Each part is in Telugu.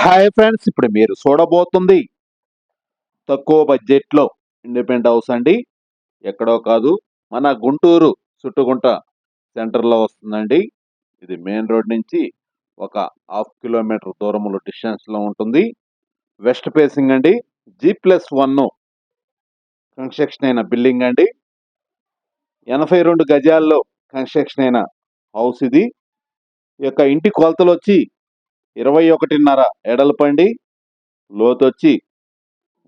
హాయ్ ఫ్రెండ్స్ ఇప్పుడు మీరు చూడబోతుంది తక్కువ బడ్జెట్లో ఇండిపెండెంట్ హౌస్ అండి. ఎక్కడో కాదు మన గుంటూరు చుట్టుగుంట సెంటర్లో వస్తుందండి. ఇది మెయిన్ రోడ్ నుంచి ఒక హాఫ్ కిలోమీటర్ దూరంలో డిస్టెన్స్లో ఉంటుంది. వెస్ట్ ఫేసింగ్ అండి. జీ ప్లస్ వన్ కన్స్ట్రక్షన్ అయిన బిల్డింగ్ అండి. ఎనభై రెండు గజాల్లో కన్స్ట్రక్షన్ అయిన హౌస్ ఇది. ఈ యొక్క ఇంటి కొలతలు వచ్చి ఇరవై ఒకటిన్నర ఎడలపండి లోతు వచ్చి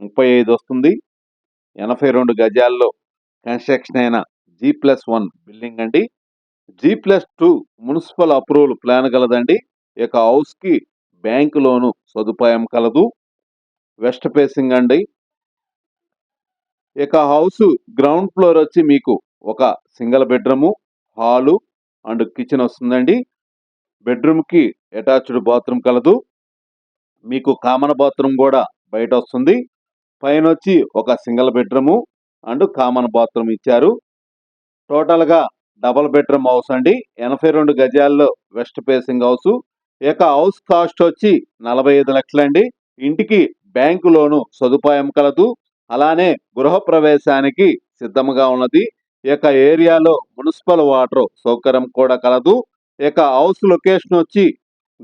ముప్పై ఐదు వస్తుంది. ఎనభై రెండు గజాల్లో కన్స్ట్రక్షన్ అయిన జీ ప్లస్ వన్ బిల్డింగ్ అండి. G plus two municipal approval plan కలదండి. ఈ యొక్క హౌస్కి బ్యాంకు లోను సదుపాయం కలదు. వెస్ట్ ఫేసింగ్ అండి. ఇక హౌస్ గ్రౌండ్ ఫ్లోర్ వచ్చి మీకు ఒక single bedroom hall and kitchen వస్తుందండి. బెడ్రూమ్కి అటాచ్డ్ బాత్రూమ్ కలదు. మీకు కామన్ బాత్రూమ్ కూడా బయట వస్తుంది పైన వచ్చి ఒక single bedroom and common bathroom ఇచ్చారు. టోటల్గా డబల్ బెడ్రూమ్ హౌస్ అండి. ఎనభై రెండు గజాల్లో వెస్ట్ ఫేసింగ్ హౌస్. ఇక హౌస్ కాస్ట్ వచ్చి నలభై ఐదు లక్షలండి. ఇంటికి బ్యాంకు లోను సదుపాయం కలదు. అలానే గృహ ప్రవేశానికి సిద్ధంగా ఉన్నది. ఈ యొక్క ఏరియాలో మున్సిపల్ వాటర్ సౌకర్యం కూడా కలదు. ఇక హౌస్ లొకేషన్ వచ్చి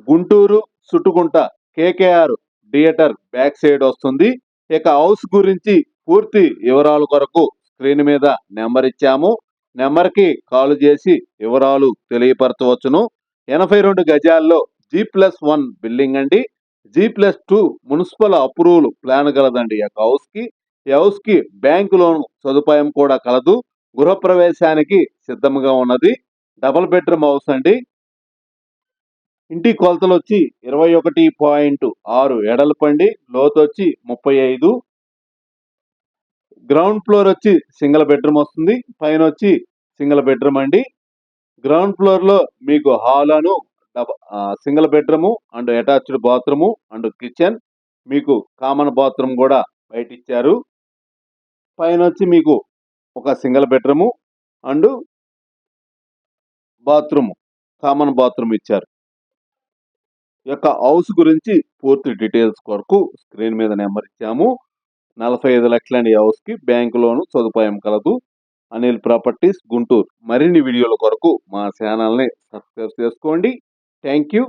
గుంటూరు చుట్టుకుంట కేకేఆర్ థియేటర్ బ్యాక్ సైడ్ వస్తుంది. ఇక హౌస్ గురించి పూర్తి వివరాల కొరకు స్క్రీన్ మీద నెంబర్ ఇచ్చాము. నెంబర్కి కాల్ చేసి వివరాలు తెలియపరచవచ్చును. ఎనభై రెండు గజాల్లో జీ ప్లస్ వన్ బిల్డింగ్ అండి. G plus two municipal approval plan కలదండి ఈ యొక్క హౌస్కి. ఈ హౌస్కి బ్యాంకు లోన్ సదుపాయం కూడా కలదు. గృహప్రవేశానికి సిద్ధంగా ఉన్నది. డబుల్ బెడ్రూమ్ హౌస్ అండి. ఇంటి కొలతలు వచ్చి ఇరవై ఒకటి పాయింట్ ఆరు ఎడలపండి లోతు వచ్చి ముప్పై ఐదు. గ్రౌండ్ ఫ్లోర్ వచ్చి సింగిల్ బెడ్రూమ్ వస్తుంది పైన వచ్చి సింగిల్ బెడ్రూమ్ అండి. గ్రౌండ్ ఫ్లోర్లో మీకు hall Anu single bedroom and attached bathroom and kitchen మీకు కామన్ బాత్రూమ్ కూడా బయట ఇచ్చారు పైన వచ్చి మీకు ఒక single bedroom and bathroom common bathroom ఇచ్చారు. ఈ యొక్క హౌస్ గురించి పూర్తి డీటెయిల్స్ కొరకు స్క్రీన్ మీద నెంబర్ ఇచ్చాము. నలభై ఐదు లక్షల ఈ హౌస్కి. బ్యాంకు లోను సదుపాయం కలదు. అనిల్ ప్రాపర్టీస్ గుంటూరు. మరిన్ని వీడియోల కొరకు మా ఛానల్ని సబ్స్క్రైబ్ చేసుకోండి. Thank you